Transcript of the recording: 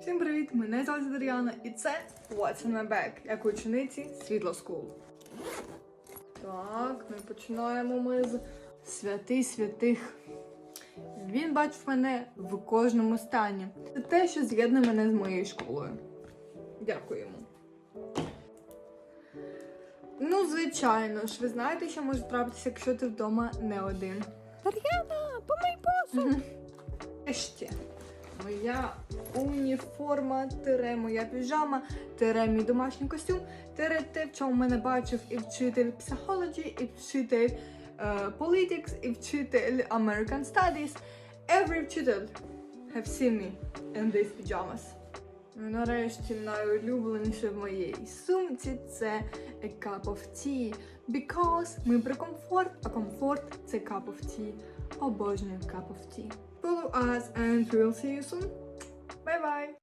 Всім привіт! Мене звати Дар'яна і це What's in my bag, як учениці Світло School. Так, ми починаємо ми з святий святих. Він бачив мене в кожному стані. Це те, що з'єднує мене з моєю школою. Дякую йому. Ну, звичайно ж, ви знаєте, що може трапитися, якщо ти вдома не один. Дар'яна, помий посуд. Ще моя уніформа, тире моя піжама, тире мій домашній костюм, тире те, в чому мене бачив і вчитель psychology, і вчитель politics, і вчитель American Studies. Every вчитель have seen me in these pajamas. Ну, нарешті найулюбленіше в моїй сумці це a cup of tea. Because ми про комфорт, а комфорт це cup of tea. Обожнюю cup of tea. Follow us and we'll see you soon. Bye bye!